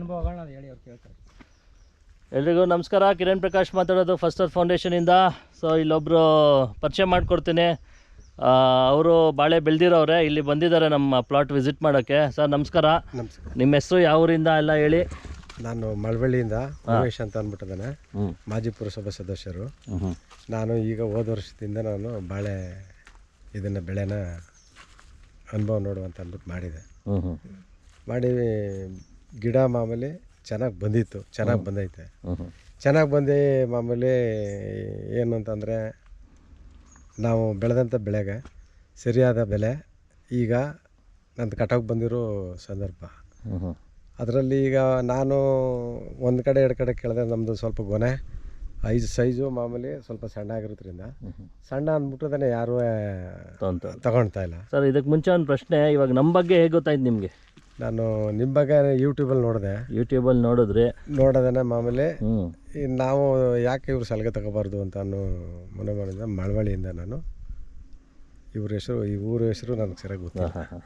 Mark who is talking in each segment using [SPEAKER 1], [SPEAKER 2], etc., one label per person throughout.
[SPEAKER 1] ಅನುಭವಗಳನ್ನ ಹೇಳಿ ಅವ್ರು ಕೇಳ್ತಾರೆ.
[SPEAKER 2] ಎಲ್ರಿಗೂ ನಮಸ್ಕಾರ. ಕಿರಣ್ ಪ್ರಕಾಶ್ ಮಾತಾಡೋದು ಫಸ್ಟರ್ ಫೌಂಡೇಶನಿಂದ ಸೊ ಇಲ್ಲೊಬ್ಬರು ಪರಿಚಯ ಮಾಡಿಕೊಡ್ತೀನಿ. ಅವರು ಬಾಳೆ ಬೆಳೆದಿರೋರೆ. ಇಲ್ಲಿ ಬಂದಿದ್ದಾರೆ ನಮ್ಮ ಪ್ಲಾಟ್ ವಿಸಿಟ್ ಮಾಡೋಕ್ಕೆ ಸರ್ ನಮಸ್ಕಾರ.
[SPEAKER 3] ನಮಸ್ಕಾರ.
[SPEAKER 2] ನಿಮ್ಮ ಹೆಸರು ಯಾವೂರಿಂದ ಎಲ್ಲ ಹೇಳಿ?
[SPEAKER 3] ನಾನು ಮಳವಳ್ಳಿಯಿಂದ ಉಮೇಶ್ ಅಂತ ಅಂದ್ಬಿಟ್ಟಿದ್ದಾನೆ.
[SPEAKER 2] ಹ್ಞೂ
[SPEAKER 3] ಮಾಜಿ ಪುರಸಭಾ ಸದಸ್ಯರು. ನಾನು ಈಗ ಹೋದ ವರ್ಷದಿಂದ ನಾನು ಬಾಳೆ ಇದನ್ನು ಬೆಳೆನ ಅನುಭವ ನೋಡುವಂತ ಅಂದ್ಬಿಟ್ಟು ಮಾಡಿದೆ. ಮಾಡಿ ಗಿಡ ಮಾಮೂಲಿ ಚೆನ್ನಾಗಿ ಬಂದಿತ್ತು ಚೆನ್ನಾಗಿ ಬಂದೈತೆ. ಚೆನ್ನಾಗಿ ಬಂದು ಮಾಮೂಲಿ ಏನು ಅಂತಂದರೆ ನಾವು ಬೆಳೆದಂಥ ಬೆಳೆಗೆ ಸರಿಯಾದ ಬೆಲೆ ಈಗ ನಂದು ಕಟಾವು ಬಂದಿರೋ ಸಂದರ್ಭ. ಅದರಲ್ಲಿ ಈಗ ನಾನು ಒಂದು ಕಡೆ ಎರಡು ಕಡೆ ಕೇಳಿದೆ ನಮ್ಮದು ಸ್ವಲ್ಪ ಗೊನೆ. ಐದು ಸೈಜು ಮಾಮೂಲಿ ಸ್ವಲ್ಪ ಸಣ್ಣ ಆಗಿರೋದ್ರಿಂದ. ಸಣ್ಣ ಅಂದ್ಬಿಟ್ಟು ಯಾರೂ ತಗೊಳ್ತಾ ಇಲ್ಲ.
[SPEAKER 2] ಸರ್ ಇದಕ್ಕೆ ಮುಂಚೆ ಒಂದು ಪ್ರಶ್ನೆ ಇವಾಗ ನಮ್ಮ ಬಗ್ಗೆ ಹೇಗೆ ಗೊತ್ತಾಯ್ತು ನಿಮಗೆ?
[SPEAKER 3] ನಾನು ನಿಮ್ಮ ಬಗ್ಗೆ ಯೂಟ್ಯೂಬಲ್ಲಿ ನೋಡಿದೆ.
[SPEAKER 2] ಯೂಟ್ಯೂಬಲ್ಲಿ ನೋಡಿದ್ರೆ
[SPEAKER 3] ನೋಡೋದನ್ನ ಮಾಮೂಲಿ.
[SPEAKER 2] ಹ್ಞೂ
[SPEAKER 3] ನಾವು ಯಾಕೆ ಇವ್ರು ಸಲಿಗೆ ತಗೋಬಾರ್ದು ಅಂತ ಅನ್ನೋ ಮನೆ ಮಾಡಿದ ಮಳವಳ್ಳಿಯಿಂದ ನಾನು ಇವ್ರ ಹೆಸರು ಈ ಊರ ಹೆಸರು ನನಗೆ ಸರಿಯಾಗಿ ಗೊತ್ತಿಲ್ಲ.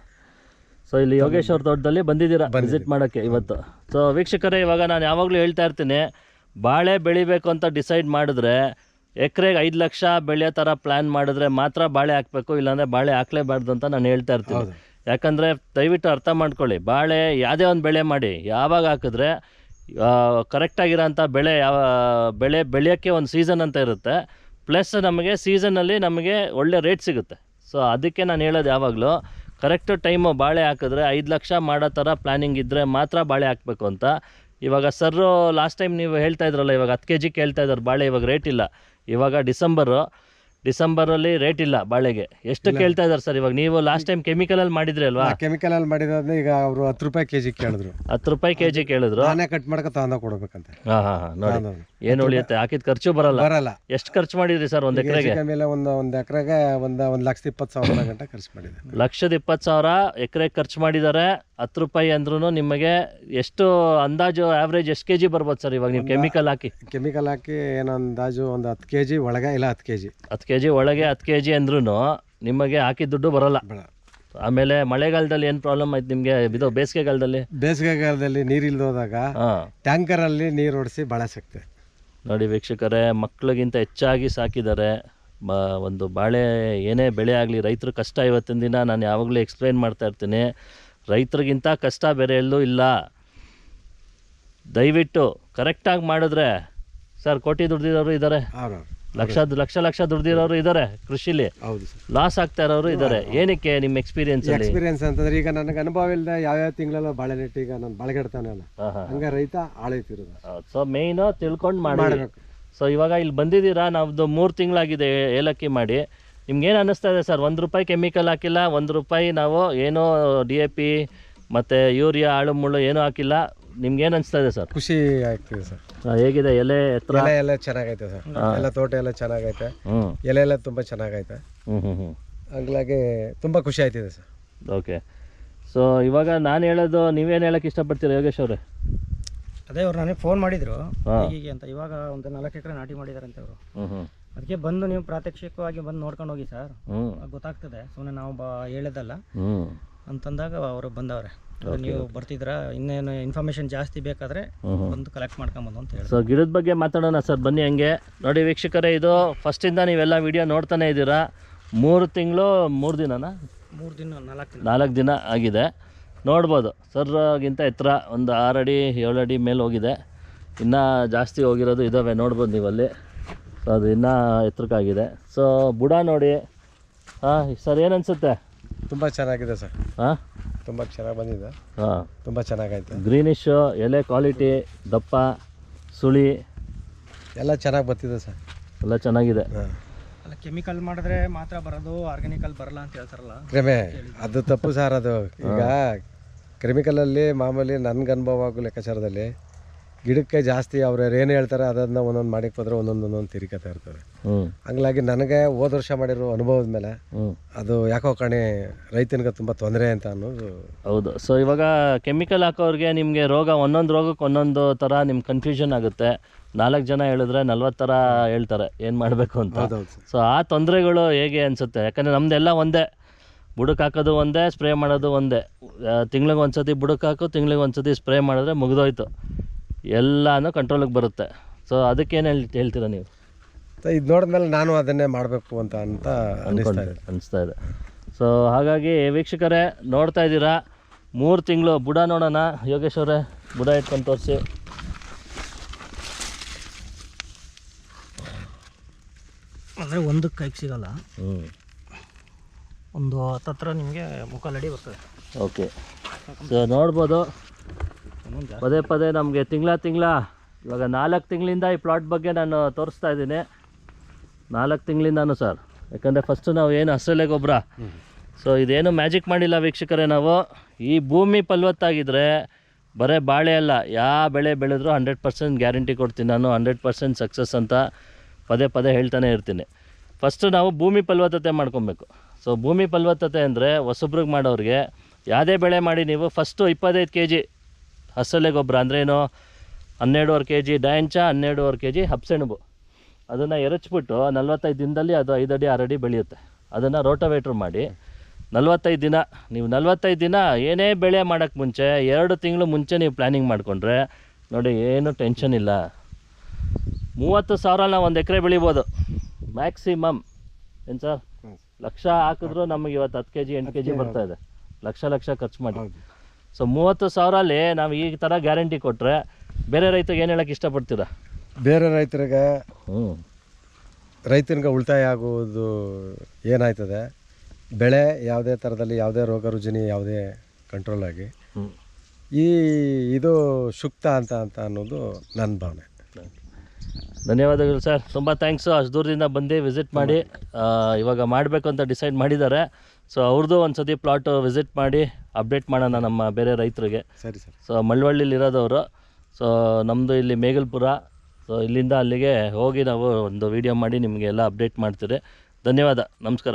[SPEAKER 2] ಸೊ ಇಲ್ಲಿ ಯೋಗೇಶ್ವರ ತೋಟದಲ್ಲಿ ಬಂದಿದ್ದೀರಾ? ವಿಸಿಟ್ ಮಾಡೋಕ್ಕೆ ಇವತ್ತು. ಸೊ ವೀಕ್ಷಕರೇ ಇವಾಗ ನಾನು ಯಾವಾಗಲೂ ಹೇಳ್ತಾ ಇರ್ತೀನಿ ಬಾಳೆ ಬೆಳಿಬೇಕು ಅಂತ ಡಿಸೈಡ್ ಮಾಡಿದ್ರೆ ಎಕರೆಗೆ ಐದು ಲಕ್ಷ ಬೆಳೆಯೋ ಥರ ಪ್ಲ್ಯಾನ್ ಮಾಡಿದ್ರೆ ಮಾತ್ರ ಬಾಳೆ ಹಾಕಬೇಕು ಇಲ್ಲಾಂದರೆ ಬಾಳೆ ಹಾಕಲೇಬಾರ್ದು ಅಂತ ನಾನು ಹೇಳ್ತಾ ಇರ್ತೀನಿ. ಯಾಕಂದರೆ ದಯವಿಟ್ಟು ಅರ್ಥ ಮಾಡ್ಕೊಳ್ಳಿ, ಬಾಳೆ ಯಾವುದೇ ಒಂದು ಬೆಳೆ ಮಾಡಿ, ಯಾವಾಗ ಹಾಕಿದ್ರೆ ಕರೆಕ್ಟಾಗಿರೋಂಥ ಬೆಳೆ ಯಾವ, ಬೆಳೆ ಬೆಳೆಯೋಕ್ಕೆ ಒಂದು ಸೀಸನ್ ಅಂತ ಇರುತ್ತೆ. ಪ್ಲಸ್ ನಮಗೆ ಸೀಸನಲ್ಲಿ ನಮಗೆ ಒಳ್ಳೆ ರೇಟ್ ಸಿಗುತ್ತೆ. ಸೊ ಅದಕ್ಕೆ ನಾನು ಹೇಳೋದು ಯಾವಾಗಲೂ ಕರೆಕ್ಟ್ ಟೈಮು ಬಾಳೆ ಹಾಕಿದ್ರೆ ಐದು ಲಕ್ಷ ಮಾಡೋ ಥರ ಪ್ಲ್ಯಾನಿಂಗ್ ಇದ್ದರೆ ಮಾತ್ರ ಬಾಳೆ ಹಾಕಬೇಕು ಅಂತ. ಇವಾಗ ಸರ್ರು ಲಾಸ್ಟ್ ಟೈಮ್ ನೀವು ಹೇಳ್ತಾ ಇದ್ರಲ್ಲ, ಇವಾಗ ಹತ್ತು ಕೆ ಜಿಗೆ ಕೇಳ್ತಾ ಇದ್ದಾರೆ, ಬಾಳೆ ಇವಾಗ ರೇಟ್ ಇಲ್ಲ. ಇವಾಗ ಡಿಸೆಂಬರು ಡಿಸೆಂಬರಲ್ಲಿ ರೇಟ್ ಇಲ್ಲ ಬಾಳೆಗೆ. ಎಷ್ಟು ಕೇಳ್ತಾ ಇದ್ದಾರೆ ಸರ್ ಇವಾಗ? ನೀವು ಲಾಸ್ಟ್ ಟೈಮ್ ಕೆಮಿಕಲ್ ಅಲ್ಲಿ ಮಾಡಿದ್ರಿ ಅಲ್ವಾ?
[SPEAKER 3] ಕೆಮಿಕಲಲ್ಲಿ ಮಾಡಿದ್ರೆ ಈಗ ಅವರು ಹತ್ತು ರೂಪಾಯಿ ಕೆಜಿ ಕೇಳಿದ್ರು.
[SPEAKER 2] ಹತ್ತು ರೂಪಾಯಿ ಕೆಜಿ ಕೇಳಿದ್ರು?
[SPEAKER 3] ನಾನೇ ಕಟ್ ಮಾಡ್ಕೊ ತಗೊಂಡ ಕೊಡ್ಬೇಕಂತೆ.
[SPEAKER 2] ಹಾಂ ಹಾಂ ಹಾಂ ನೋಡಿ. ಏನು ಉಳಿಯುತ್ತೆ? ಹಾಕಿದ ಖರ್ಚು ಬರಲ್ಲ.
[SPEAKER 3] ಬರಲ್ಲ.
[SPEAKER 2] ಎಷ್ಟು ಖರ್ಚು ಮಾಡಿದ್ರಿ ಸರ್ ಒಂದು ಎಕರೆಗೆ?
[SPEAKER 3] ಮೇಲೆ ಒಂದು ಒಂದು ಎಕರೆಗೆ ಒಂದು ಒಂದು ಲಕ್ಷದ ಇಪ್ಪತ್ತು ಸಾವಿರ ಗಂಟೆ ಖರ್ಚು ಮಾಡಿದೆ
[SPEAKER 2] ಲಕ್ಷದ ಇಪ್ಪತ್ತು ಸಾವಿರ ಎಕರೆಗೆ ಖರ್ಚು ಮಾಡಿದ್ದಾರೆ. ಹತ್ತು ರೂಪಾಯಿ ಅಂದ್ರೂ ನಿಮಗೆ ಎಷ್ಟು ಅಂದಾಜು ಆವ್ರೇಜ್ ಎಷ್ಟು ಕೆ ಜಿ ಬರ್ಬೋದು ಸರ್ ಇವಾಗ ನೀವು ಕೆಮಿಕಲ್ ಹಾಕಿ?
[SPEAKER 3] ಕೆಮಿಕಲ್ ಹಾಕಿ ಏನೋ ಅಂದಾಜು ಒಂದು ಹತ್ತು ಕೆ ಜಿ ಒಳಗೆ ಇಲ್ಲ ಹತ್ತು ಕೆ ಜಿ
[SPEAKER 2] ಹತ್ತು ಕೆ ಜಿ ಒಳಗೆ ಹತ್ತು ಕೆ ಜಿ ಅಂದ್ರೂ ನಿಮಗೆ ಹಾಕಿದ ದುಡ್ಡು ಬರೋಲ್ಲ. ಆಮೇಲೆ ಮಳೆಗಾಲದಲ್ಲಿ ಏನು ಪ್ರಾಬ್ಲಮ್ ಆಯ್ತು ನಿಮಗೆ? ಇದು ಬೇಸಿಗೆಗಾಲದಲ್ಲಿ?
[SPEAKER 3] ಬೇಸಿಗೆಗಾಲದಲ್ಲಿ ನೀರು ಇಲ್ದೋದಾಗ
[SPEAKER 2] ಹಾಂ.
[SPEAKER 3] ಟ್ಯಾಂಕರಲ್ಲಿ ನೀರು ಹೊಡಿಸಿ ಭಾಳ ಸಿಕ್ತೆ.
[SPEAKER 2] ನೋಡಿ ವೀಕ್ಷಕರೇ ಮಕ್ಳಿಗಿಂತ ಹೆಚ್ಚಾಗಿ ಸಾಕಿದ್ದಾರೆ. ಬಾ ಒಂದು ಬಾಳೆ ಏನೇ ಬೆಳೆ ಆಗಲಿ ರೈತರು ಕಷ್ಟ ಇವತ್ತಿನ ದಿನ ನಾನು ಯಾವಾಗಲೂ ಎಕ್ಸ್ಪ್ಲೈನ್ ಮಾಡ್ತಾ ಇರ್ತೀನಿ. ರೈತರಿಗಿಂತ ಕಷ್ಟ ಬೇರೆ ಎಲ್ಲೂ ಇಲ್ಲ. ದಯವಿಟ್ಟು ಕರೆಕ್ಟಾಗಿ ಮಾಡಿದ್ರೆ ಸರ್ ಕೋಟಿ ದುಡ್ದಿರೋರು ಇದ್ದಾರೆ ಲಕ್ಷ ಲಕ್ಷ ಲಕ್ಷ ದುಡ್ದಿರೋರು ಇದ್ದಾರೆ ಕೃಷಿಲಿ.
[SPEAKER 3] ಹೌದು ಸರ್.
[SPEAKER 2] ಲಾಸ್ ಆಗ್ತಾ ಇರೋರು ಇದ್ದಾರೆ ಏನಕ್ಕೆ ನಿಮ್ಮ ಎಕ್ಸ್ಪೀರಿಯನ್ಸ್
[SPEAKER 3] ಎಕ್ಸ್ಪೀರಿಯನ್ಸ್ ಅಂತಂದ್ರೆ ಈಗ ನನಗೆ ಅನುಭವ ಇಲ್ಲದೆ ಯಾವ್ಯಾವ ತಿಂಗಳಲ್ಲ ಬಾಳೆ ನೆಟ್ಟು ಈಗ ನಾನು
[SPEAKER 2] ಬಳಗಡ್ತಾನೆ
[SPEAKER 3] ಹಂಗ ರೈತ ಆಳೈತಿರೋದು.
[SPEAKER 2] ಸೊ ಮೇಯ್ನು ತಿಳ್ಕೊಂಡು ಮಾಡಿ.
[SPEAKER 3] ಮಾಡಬೇಕು.
[SPEAKER 2] ಸೊ ಇವಾಗ ಇಲ್ಲಿ ಬಂದಿದ್ದೀರಾ? ನಮ್ಮದು ಮೂರು ತಿಂಗಳಾಗಿದೆ ಏಲಕ್ಕಿ ಮಾಡಿ. ನಿಮ್ಗೇನು ಅನ್ನಿಸ್ತಾ ಇದೆ ಸರ್? ಒಂದು ರೂಪಾಯಿ ಕೆಮಿಕಲ್ ಹಾಕಿಲ್ಲ ಒಂದು ರೂಪಾಯಿ ನಾವು ಏನೋ ಡಿ ಎ ಪಿ ಮತ್ತು ಯೂರಿಯಾ ಆಳು ಮುಳ್ಳು ಏನೂ ಹಾಕಿಲ್ಲ. ನಿಮ್ಗೇನು ಅನಿಸ್ತಾ ಇದೆ ಸರ್?
[SPEAKER 3] ಖುಷಿ ಆಗ್ತಿದೆ ಸರ್.
[SPEAKER 2] ಹೇಗಿದೆ? ಎಲೆ ಎತ್ತರ?
[SPEAKER 3] ಎಲೆ ಎಲ್ಲ ಚೆನ್ನಾಗೈತೆ ಸರ್. ಎಲ್ಲ ತೋಟ ಎಲ್ಲ ಚೆನ್ನಾಗೈತೆ.
[SPEAKER 2] ಹ್ಞೂ
[SPEAKER 3] ಎಲೆ ಎಲ್ಲ ತುಂಬ ಚೆನ್ನಾಗೈತೆ.
[SPEAKER 2] ಹ್ಞೂ ಹ್ಞೂ ಹ್ಞೂ
[SPEAKER 3] ಹಂಗಾಗಿ ತುಂಬ ಖುಷಿ ಆಯ್ತಿದೆ ಸರ್.
[SPEAKER 2] ಓಕೆ. ಸೊ ಇವಾಗ ನಾನು ಹೇಳೋದು ನೀವೇನು ಹೇಳೋಕ್ಕೆ ಇಷ್ಟಪಡ್ತೀರಾ ಯೋಗೇಶ್ ಅವರೇ?
[SPEAKER 1] ಅದೇ ಅವ್ರು ನನಗೆ ಫೋನ್ ಮಾಡಿದ್ರು. ಹೀಗೆ ಅಂತ. ಇವಾಗ ಒಂದು ನಾಲ್ಕು ಎಕರೆ ನಾಟಿ ಮಾಡಿದಾರಂತೆ ಅವರು.
[SPEAKER 2] ಹ್ಞೂ ಹ್ಞೂ
[SPEAKER 1] ಅದಕ್ಕೆ ಬಂದು ನೀವು ಪ್ರಾತ್ಯಕ್ಷಿಕವಾಗಿ ಬಂದು ನೋಡ್ಕೊಂಡು ಹೋಗಿ ಸರ್.
[SPEAKER 2] ಹ್ಞೂ
[SPEAKER 1] ಗೊತ್ತಾಗ್ತದೆ. ಸುಮ್ಮನೆ ನಾವು ಬಾ ಹೇಳೋದಲ್ಲ.
[SPEAKER 2] ಹ್ಞೂ
[SPEAKER 1] ಅಂತಂದಾಗ ಅವರು ಬಂದವ್ರೆ. ನೀವು ಬರ್ತಿದ್ರ ಇನ್ನೇನು ಇನ್ಫಾರ್ಮೇಶನ್ ಜಾಸ್ತಿ ಬೇಕಾದ್ರೆ ಬಂದು ಕಲೆಕ್ಟ್ ಮಾಡ್ಕೊಂಬಂದು ಅಂತ ಹೇಳಿ
[SPEAKER 2] ಸೊ ಗಿಡದ ಬಗ್ಗೆ ಮಾತಾಡೋಣ ಸರ್ ಬನ್ನಿ ಹಂಗೆ. ನೋಡಿ ವೀಕ್ಷಕರೇ ಇದು ಫಸ್ಟಿಂದ ನೀವೆಲ್ಲ ವಿಡಿಯೋ ನೋಡ್ತಾನೆ ಇದ್ದೀರಾ. ಮೂರು ತಿಂಗಳು ಮೂರು ದಿನನಾ?
[SPEAKER 1] ಮೂರು ದಿನ ನಾಲ್ಕು ದಿನ.
[SPEAKER 2] ನಾಲ್ಕು ದಿನ ಆಗಿದೆ. ನೋಡ್ಬೋದು. ಸರ್ಗಿಂತ ಎತ್ತರ ಒಂದು ಆರು ಅಡಿ ಏಳು ಅಡಿ ಮೇಲೆ ಹೋಗಿದೆ. ಇನ್ನೂ ಜಾಸ್ತಿ ಹೋಗಿರೋದು ಇದ್ದಾವೆ ನೋಡ್ಬೋದು ನೀವಲ್ಲಿ. ಸೊ ಅದು ಇನ್ನೂ ಎತ್ತರಕ್ಕಾಗಿದೆ. ಸೊ ಬುಡ ನೋಡಿ. ಹಾಂ ಸರ್ ಏನು ಅನಿಸುತ್ತೆ?
[SPEAKER 3] ತುಂಬ ಚೆನ್ನಾಗಿದೆ ಸರ್.
[SPEAKER 2] ಹಾಂ?
[SPEAKER 3] ತುಂಬ ಚೆನ್ನಾಗಿ ಬಂದಿದೆ.
[SPEAKER 2] ಹಾಂ.
[SPEAKER 3] ತುಂಬ ಚೆನ್ನಾಗೈತೆ
[SPEAKER 2] ಗ್ರೀನಿಶು ಎಲೆ ಕ್ವಾಲಿಟಿ ದಪ್ಪ ಸುಳಿ.
[SPEAKER 3] ಎಲ್ಲ ಚೆನ್ನಾಗಿ ಬರ್ತಿದೆ ಸರ್.
[SPEAKER 2] ಎಲ್ಲ ಚೆನ್ನಾಗಿದೆ.
[SPEAKER 3] ಹಾಂ.
[SPEAKER 1] ಅಲ್ಲ ಕೆಮಿಕಲ್ ಮಾಡಿದ್ರೆ ಮಾತ್ರ ಬರೋದು ಆರ್ಗ್ಯಾನಿಕಲ್ ಬರಲ್ಲ ಅಂತ ಹೇಳ್ತಾರಲ್ಲ?
[SPEAKER 3] ಕ್ರಿಮೆ ಅದು ತಪ್ಪು ಸರ್ ಅದು. ಈಗ ಕೆಮಿಕಲಲ್ಲಿ ಮಾಮೂಲಿ ನನಗೆ ಅನುಭವ ಆಗೋ ಲೆಕ್ಕಾಚಾರದಲ್ಲಿ ಗಿಡಕ್ಕೆ ಜಾಸ್ತಿ ಅವ್ರು ಏನು ಹೇಳ್ತಾರೆ ಅದನ್ನ ಒಂದೊಂದು ಮಾಡಕ್ಕೆ ಹೋದ್ರೆ ಒಂದೊಂದು ಒಂದೊಂದು ತಿರುಗತಾ ಇರ್ತಾರೆ.
[SPEAKER 2] ಹ್ಞೂ
[SPEAKER 3] ಹಂಗಾಗಿ ನನಗೆ ಹೋದ ವರ್ಷ ಮಾಡಿರೋ ಅನುಭವದ ಮೇಲೆ ಅದು ಯಾಕೋ ಕಣೆ ರೈತನಿಗೆ ತುಂಬ ತೊಂದರೆ ಅಂತ ಅನ್ನೋದು
[SPEAKER 2] ಹೌದು. ಸೊ ಇವಾಗ ಕೆಮಿಕಲ್ ಹಾಕೋರಿಗೆ ನಿಮಗೆ ರೋಗ ಒಂದೊಂದು ರೋಗಕ್ಕೆ ಒಂದೊಂದು ಥರ ನಿಮ್ಗೆ ಕನ್ಫ್ಯೂಷನ್ ಆಗುತ್ತೆ. ನಾಲ್ಕು ಜನ ಹೇಳಿದ್ರೆ ನಲ್ವತ್ತು ಥರ ಹೇಳ್ತಾರೆ. ಏನು ಮಾಡಬೇಕು ಅಂತ. ಸೊ ಆ ತೊಂದರೆಗಳು ಹೇಗೆ ಅನಿಸುತ್ತೆ? ಯಾಕಂದರೆ ನಮ್ಮದೆಲ್ಲ ಒಂದೇ. ಬುಡಕ್ಕೆ ಹಾಕೋದು ಒಂದೇ ಸ್ಪ್ರೇ ಮಾಡೋದು ಒಂದೇ. ತಿಂಗ್ಳಿಗೆ ಒಂದು ಸತಿ ಬುಡಕ್ಕೆ ಹಾಕು ತಿಂಗ್ಳಿಗೆ ಒಂದು ಸತಿ ಸ್ಪ್ರೇ ಮಾಡಿದ್ರೆ ಮುಗಿದೋಯ್ತು. ಎಲ್ಲನೂ ಕಂಟ್ರೋಲಿಗೆ ಬರುತ್ತೆ. ಸೊ ಅದಕ್ಕೇನು ಹೇಳಿ ಹೇಳ್ತೀರಾ ನೀವು?
[SPEAKER 3] ಇದು ನೋಡಿದ್ಮೇಲೆ ನಾನು ಅದನ್ನೇ ಮಾಡಬೇಕು ಅಂತ ಅಂತ ಅನಿಸ್ತಾ ಇದೆ.
[SPEAKER 2] ಅನಿಸ್ತಾ ಇದೆ. ಸೊ ಹಾಗಾಗಿ ವೀಕ್ಷಕರೇ ನೋಡ್ತಾ ಇದ್ದೀರಾ? ಮೂರು ತಿಂಗಳು ಬುಡ ನೋಡೋಣ. ಯೋಗೇಶ್ ಅವರೇ ಬುಡ ಇಟ್ಕೊಂಡು ತೋರಿಸಿ.
[SPEAKER 1] ಅಂದರೆ ಒಂದು ಕೈಗೆ ಸಿಗಲ್ಲ.
[SPEAKER 2] ಹ್ಞೂ
[SPEAKER 1] ಒಂದು ಹತ್ತತ್ರ ನಿಮಗೆ ಮುಖ ನಡಿ ಬರ್ತದೆ.
[SPEAKER 2] ಓಕೆ ಸೊ ನೋಡ್ಬೋದು. ಪದೇ ಪದೇ ನಮಗೆ ತಿಂಗಳ ತಿಂಗಳ ಇವಾಗ ನಾಲ್ಕು ತಿಂಗಳಿಂದ ಈ ಪ್ಲಾಟ್ ಬಗ್ಗೆ ನಾನು ತೋರಿಸ್ತಾ ಇದ್ದೀನಿ. ನಾಲ್ಕು ತಿಂಗಳಿಂದಾನು ಸರ್ ಯಾಕಂದರೆ ಫಸ್ಟು ನಾವು ಏನು ಹಸರಲೆ ಗೊಬ್ಬರ ಸೊ ಇದೇನು ಮ್ಯಾಜಿಕ್ ಮಾಡಿಲ್ಲ ವೀಕ್ಷಕರೇ ನಾವು. ಈ ಭೂಮಿ ಫಲವತ್ತಾಗಿದ್ದರೆ ಬರೇ ಬಾಳೆ ಅಲ್ಲ ಯಾವ ಬೆಳೆ ಬೆಳೆದ್ರು ಹಂಡ್ರೆಡ್ ಪರ್ಸೆಂಟ್ ಗ್ಯಾರಂಟಿ ಕೊಡ್ತೀನಿ ನಾನು ಹಂಡ್ರೆಡ್ ಪರ್ಸೆಂಟ್ ಸಕ್ಸಸ್ ಅಂತ ಪದೇ ಪದೇ ಹೇಳ್ತಾನೆ ಇರ್ತೀನಿ. ಫಸ್ಟು ನಾವು ಭೂಮಿ ಫಲವತ್ತತೆ ಮಾಡ್ಕೊಬೇಕು. ಸೊ ಭೂಮಿ ಫಲವತ್ತತೆ ಅಂದರೆ ಹೊಸಬ್ರಿಗೆ ಮಾಡೋರಿಗೆ ಯಾವುದೇ ಬೆಳೆ ಮಾಡಿ ನೀವು ಫಸ್ಟು ಇಪ್ಪತ್ತೈದು ಕೆ ಜಿ ಹಸರಲೆ ಗೊಬ್ಬರ ಅಂದ್ರೇನು ಏನು ಹನ್ನೆರಡುವರೆ ಕೆ ಜಿ ಡಯಂಚ ಹನ್ನೆರಡುವರೆ ಕೆ ಜಿ ಹಬ್ಸೆಣಬು ಅದನ್ನು ಎರಚ್ಬಿಟ್ಟು ನಲ್ವತ್ತೈದು ದಿನದಲ್ಲಿ ಅದು ಐದು ಅಡಿ ಆರು ಅಡಿ ಬೆಳೆಯುತ್ತೆ. ಅದನ್ನು ರೋಟೋವೇಟ್ರ್ ಮಾಡಿ ನಲ್ವತ್ತೈದು ದಿನ ನೀವು ನಲ್ವತ್ತೈದು ದಿನ ಏನೇ ಬೆಳೆ ಮಾಡೋಕ್ಕೆ ಮುಂಚೆ ಎರಡು ತಿಂಗಳು ಮುಂಚೆ ನೀವು ಪ್ಲ್ಯಾನಿಂಗ್ ಮಾಡಿಕೊಂಡ್ರೆ ನೋಡಿ ಏನು ಟೆನ್ಷನ್ ಇಲ್ಲ. ಮೂವತ್ತು ಸಾವಿರ ನಾವು ಒಂದು ಎಕರೆ ಬೆಳಿಬೋದು. ಮ್ಯಾಕ್ಸಿಮಮ್. ಏನು ಸರ್? ಲಕ್ಷ ಹಾಕಿದ್ರು ನಮಗೆ ಇವತ್ತು ಹತ್ತು ಕೆ ಜಿ ಎಂಟು ಕೆ ಜಿ ಬರ್ತಾಯಿದೆ ಇದೆ. ಲಕ್ಷ ಲಕ್ಷ ಖರ್ಚು ಮಾಡಿ. ಸೊ ಮೂವತ್ತು ಸಾವಿರಲ್ಲಿ ನಾವು ಈ ಥರ ಗ್ಯಾರಂಟಿ ಕೊಟ್ಟರೆ ಬೇರೆ ರೈತರಿಗೆ ಏನು ಹೇಳಕ್ಕೆ ಇಷ್ಟಪಡ್ತೀರಾ?
[SPEAKER 3] ಬೇರೆ ರೈತರಿಗೆ
[SPEAKER 2] ಹ್ಞೂ.
[SPEAKER 3] ರೈತನಿಗೆ ಉಳಿತಾಯ ಆಗುವುದು ಏನಾಯ್ತದೆ? ಬೆಳೆ ಯಾವುದೇ ಥರದಲ್ಲಿ ಯಾವುದೇ ರೋಗ ರುಜಿನಿ ಯಾವುದೇ ಕಂಟ್ರೋಲ್ ಆಗಿ ಈ ಇದು ಸೂಕ್ತ ಅಂತ ಅಂತ ಅನ್ನೋದು ನನ್ನ ಭಾವನೆ.
[SPEAKER 2] ಧನ್ಯವಾದಗಳು ಸರ್. ತುಂಬ ಥ್ಯಾಂಕ್ಸು ಅಷ್ಟು ದೂರದಿಂದ ಬಂದು ವಿಸಿಟ್ ಮಾಡಿ ಇವಾಗ ಮಾಡಬೇಕು ಅಂತ ಡಿಸೈಡ್ ಮಾಡಿದ್ದಾರೆ. ಸೊ ಅವ್ರದ್ದು ಒಂದು ಸತಿ ಪ್ಲಾಟು ವಿಸಿಟ್ ಮಾಡಿ ಅಪ್ಡೇಟ್ ಮಾಡೋಣ ನಮ್ಮ ಬೇರೆ ರೈತರಿಗೆ.
[SPEAKER 3] ಸರಿ ಸರ್.
[SPEAKER 2] ಸೊ ಮಳವಳ್ಳಿಲಿ ಇರೋದವರು. ಸೊ ನಮ್ಮದು ಇಲ್ಲಿ ಮೇಗಲ್ಪುರ. ಸೊ ಇಲ್ಲಿಂದ ಅಲ್ಲಿಗೆ ಹೋಗಿ ನಾವು ಒಂದು ವಿಡಿಯೋ ಮಾಡಿ ನಿಮಗೆ ಎಲ್ಲ ಅಪ್ಡೇಟ್ ಮಾಡ್ತೀರಿ. ಧನ್ಯವಾದ. ನಮಸ್ಕಾರ.